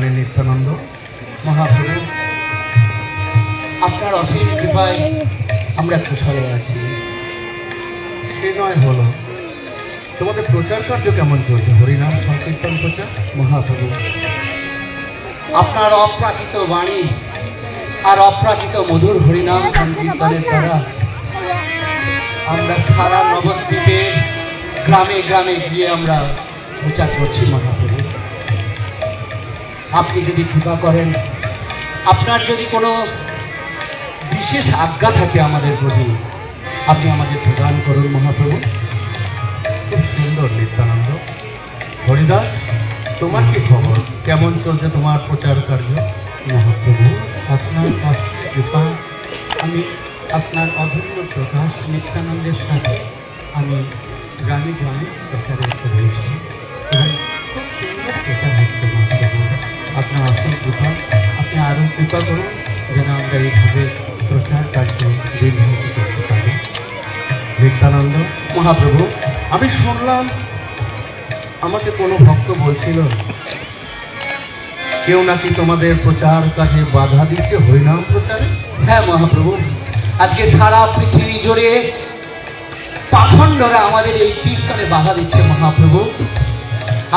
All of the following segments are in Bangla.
জানেন নিত্যানন্দ। মহাপ্রভু, আপনার অসীম কৃপায় আমরা কুশলে আছি। সে নয় হলো, তোমাদের প্রচার কার্য কেমন চলছে? হরিনাম, সংকীর্তন, প্রচার? মহাপ্রভু, আপনার অপ্রাকৃত বাণী আর অপ্রাকৃত মধুর হরিনাম সংকীর্তনের দ্বারা আমরা সারা নবদ্বীপে গ্রামে গ্রামে গিয়ে আমরা প্রচার করছি মহাপ্রভু। আপনি যদি কৃপা করেন, আপনার যদি কোনো বিশেষ আজ্ঞা থাকে আমাদের প্রতি, আপনি আমাদের প্রদান করুন মহাপ্রভু। খুব সুন্দর নিত্যানন্দ। হরিদাস, তোমার কি খবর? কেমন চলছে তোমার প্রচার কার্য? মহাপ্রভু, আপনার কৃপা, আমি আপনার অভিন্ন প্রকাশ নিত্যানন্দের সাথে আমি গ্রামে গ্রামে প্রচারে রয়েছি এবং খুব সুন্দর আপনার আপনি আরও কৃপা করুন যেন আমরা এইভাবে প্রচার কার্য দীর্ঘায়িত করতে পারি। নিত্যানন্দ, মহাপ্রভু, আমি শুনলাম আমাকে কোনো ভক্ত বলছিল, কেউ নাকি তোমাদের প্রচার কাজে বাধা দিচ্ছে? হরিনাম প্রচারে। হ্যাঁ মহাপ্রভু। আজকে সারা পৃথিবী জুড়ে পাখণ্ডরা আমাদের এই কীর্তনে বাধা দিচ্ছে, মহাপ্রভু।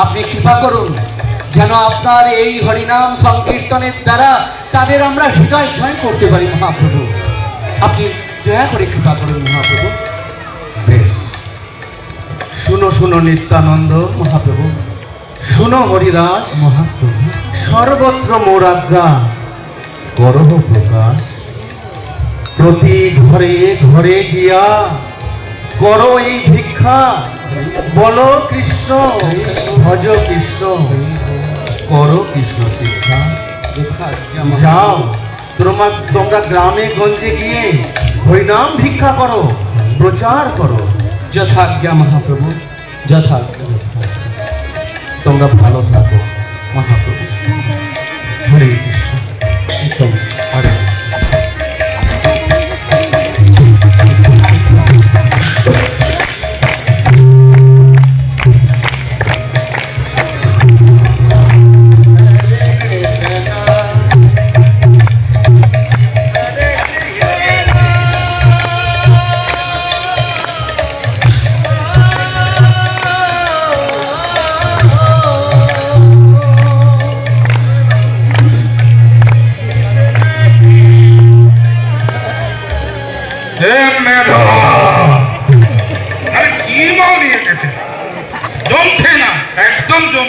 আপনি কৃপা করুন। যেন আপনার এই হরিনাম সংকীর্তনের দ্বারা তাদের আমরা হৃদয় জয় করতে পারি মহাপ্রভু। আপনি দয়া করে কৃপা করুন মহাপ্রভু। বেশ। শুনো শুনো নিত্যানন্দ মহাপ্রভু। শুনো হরিদাস। মহাপ্রভু। সর্বত্র মোরাজ্ঞা করহ প্রকাশ। প্রতি ঘরে ঘরে গিয়া করো এই ভিক্ষা। বলো কৃষ্ণ। ভজ কৃষ্ণ। করো কৃষ্ণ শিক্ষা যাও তোমার তোমরা গ্রামে গঞ্জে গিয়ে হরিনাম ভিক্ষা করো প্রচার করো যথাজ্ঞা মহাপ্রভু যথাজ্ঞা তোমরা ভালো থাকো মহাপ্রভু হরে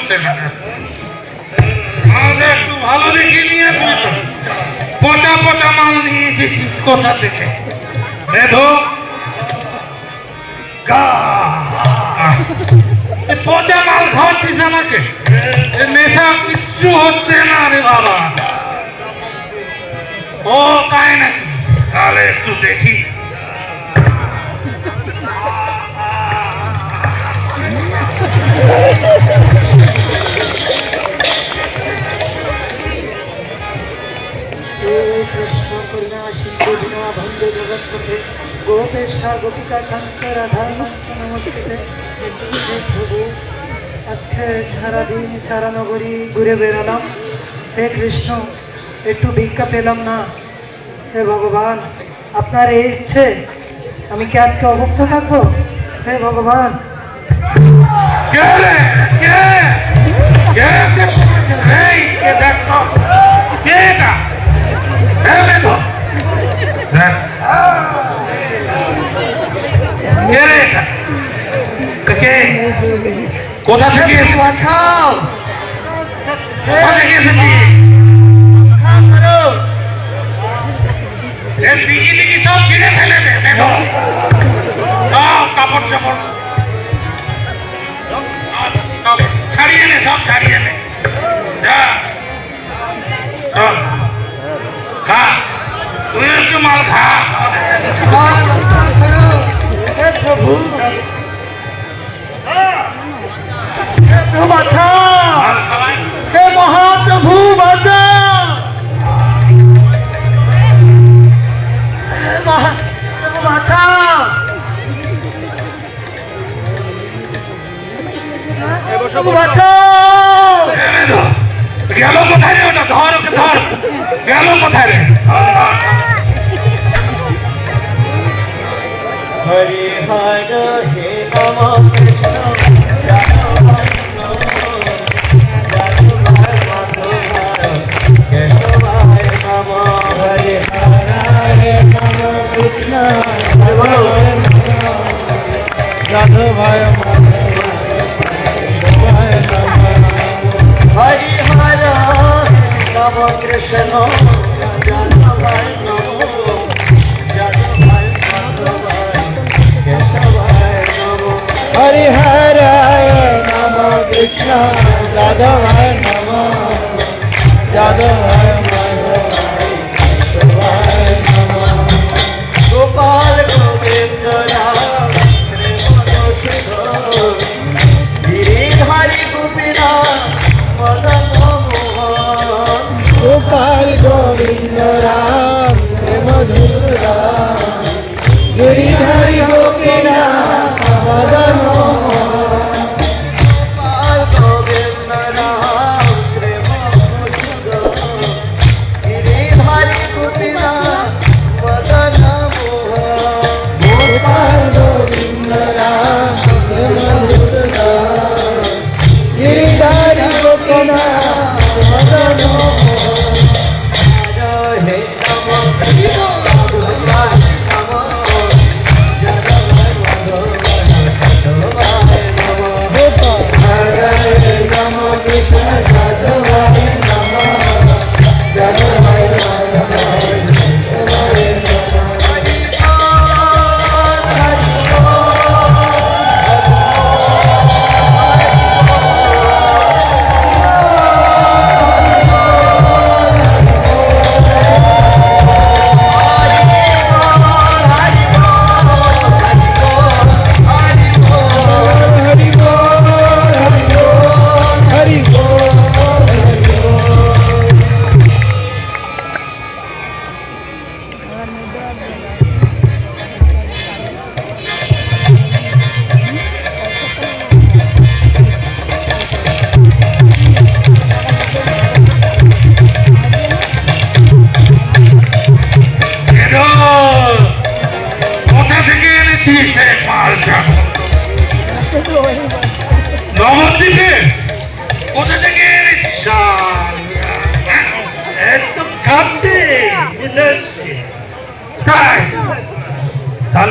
জমছে না একটু ভালো দেখে নিয়ে পচা পচা মাল নিয়ে এসেছিস কোথা থেকে মেধো পচা মাল খাওয়াচ্ছিস আমাকে? নেশা কিচ্ছু হচ্ছে না রে বাবা। ও, তাই নাকি? তাহলে একটু দেখি। সারাদিন সারা নগরী ঘুরে বেড়ালাম হে কৃষ্ণ একটু ভিক্ষা পেলাম না হে ভগবান আপনার এই ইচ্ছে আমি কি আজকে অভুক্ত থাকব হে ভগবান কে কোথা থেকে? কোথা থেকে দিকে দিকে সব কিনে ফেলে দেখো। বাবু বাঁচাও গেল কোথায় রে ওটা? ধর ওকে ধর। গেল কৃষ্ণ রাধ ভাই। नमः जादवाय नमः जादवाय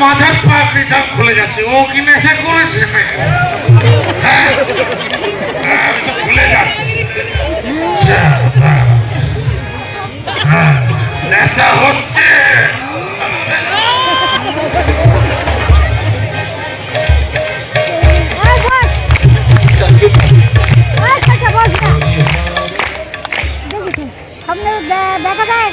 মাথার পাগড়ি সব খুলে যাচ্ছে ও কি নেশা করেছে খুলে যাচ্ছে নেশা হচ্ছে দেখা যায়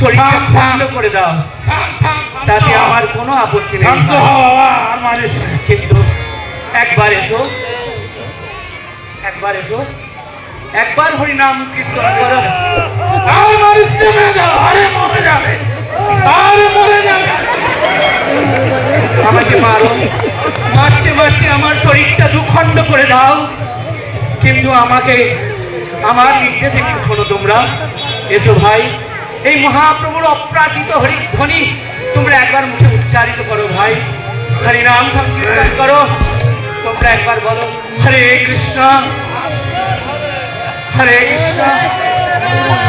শরীরটা। করে দাও। তাতে আমার কোনো আপত্তি নেই। কিন্তু একবার এসো। একবার এসো। একবার হরিনাম কীর্তন করো। আর মারিস নে মেয়েটা, আরে মরে যাবে। আরে মরে যাবে। আমাকে মারো। মারতে মারতে আমার শরীরটা দুখণ্ড করে দাও। কিন্তু আমাকে আমার নির্দেশ একটু শোনো তোমরা। এসো ভাই। এই মহাপ্রভুর অপ্রাকৃত হরিধ্বনি তোমরা একবার মুখে উচ্চারিত করো ভাই হরিনাম সংকীর্তন করো তোমরা একবার বলো, হরে কৃষ্ণ হরে কৃষ্ণ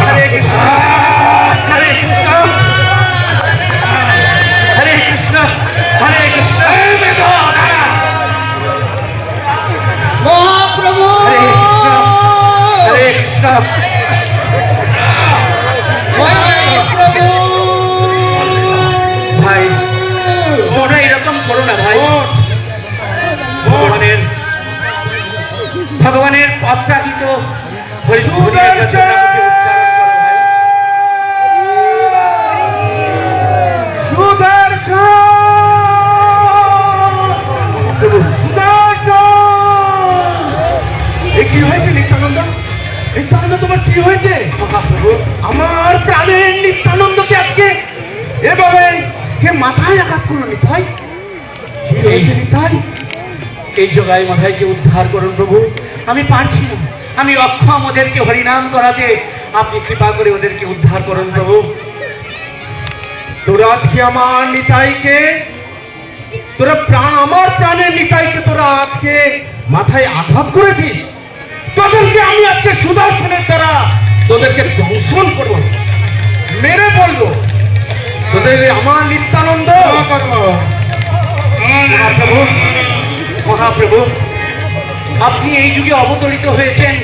হরে কৃষ্ণ হরে কৃষ্ণ হরে কৃষ্ণ হরে কৃষ্ণ। মহাপ্রভু হরে কৃষ্ণ হরে কৃষ্ণ আঘাত করল নিতাই নিতাই। এই জগাই মাথায়কে উদ্ধার করুন প্রভু। আমি পারছি না। আমি অক্ষম ওদেরকে হরিনাম করাতে। আপনি কৃপা করে ওদেরকে উদ্ধার করুন প্রভু। তোরা আজকে আমার নিতাইকে তোরা প্রাণ আমার প্রাণের নিতাইকে তোরা আজকে মাথায় আঘাত করেছিস। তোদেরকে আমি আজকে সুদর্শনের দ্বারা তোদেরকে দংশন করব। মেরে বলব তোদের আমার নিত্যানন্দ। মহাপ্রভু। মহাপ্রভু আপনি এই যুগে অবতরিত হয়েছেন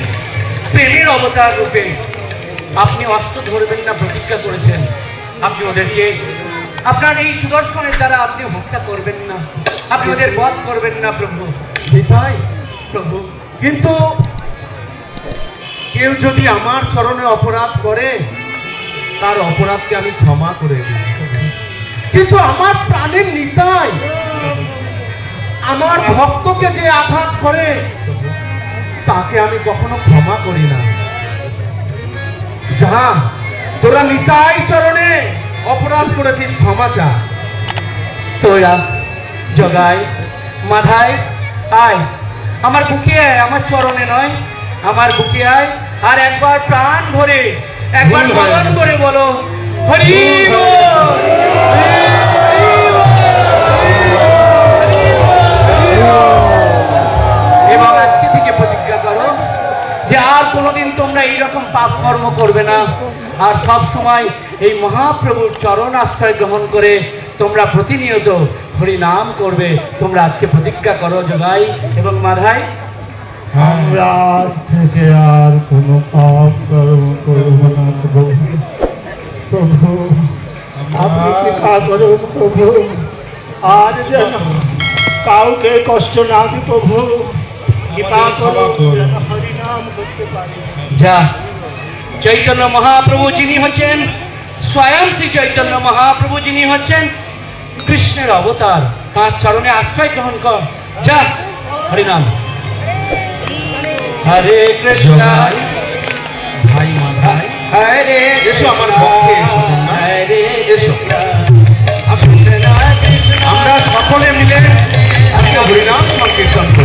প্রেমের অবতার রূপে। আপনি অস্ত্র ধরবেন না প্রতিজ্ঞা করেছেন। আপনি ওদেরকে আপনার এই সুদর্শনের দ্বারা আপনি হত্যা করবেন না। আপনি ওদের বধ করবেন না প্রভু। নিতাই প্রভু। কিন্তু কেউ যদি আমার চরণে অপরাধ করে তার অপরাধকে আমি ক্ষমা করে দিই। কিন্তু আমার প্রাণের নিতাই, আমার ভক্তকে যে আঘাত করে, তাকে আমি কখনো ক্ষমা করি না। যা, তোরা নিতাই চরণে অপরাধ করেছিস, ক্ষমা চা। তোরা জগায় মাথায় আয়। আমার বুকে আয়, আমার চরণে নয়, আমার বুকে আয়। আর একবার প্রাণ ভরে একবার পালন করে বলো। হরি এবং আজকে থেকে প্রতিজ্ঞা করো যে আর কোনোদিন তোমরা এইরকম পাপ কর্ম করবে না। আর সব সময় এই মহাপ্রভুর চরণ আশ্রয় গ্রহণ করে তোমরা প্রতিনিয়ত হরি নাম করবে। তোমরা আজকে প্রতিজ্ঞা করো যোগাই এবং মাধাই। আমরা থেকে আর কোনো পাপ কর্ম করব না প্রভু। প্রভু, আপনি কৃপা করুন প্রভু। আর যেন কাউকে কষ্ট না দি প্রভু। কৃপা করুন হরিনাম করতে পারি। যা, চৈতন্য মহাপ্রভু যিনি হচ্ছেন, স্বয়ং শ্রী চৈতন্য মহাপ্রভু যিনি হচ্ছেন, কৃষ্ণের অবতার। তার চরণে আশ্রয় গ্রহণ কর। যা, হরিনাম। হরে কৃষ্ণ। ভাই মাথায় হরে এসো আমার পক্ষে হরে এসো। আমরা সকলে মিলে আজকে হরিনাম সংকীর্তন করি।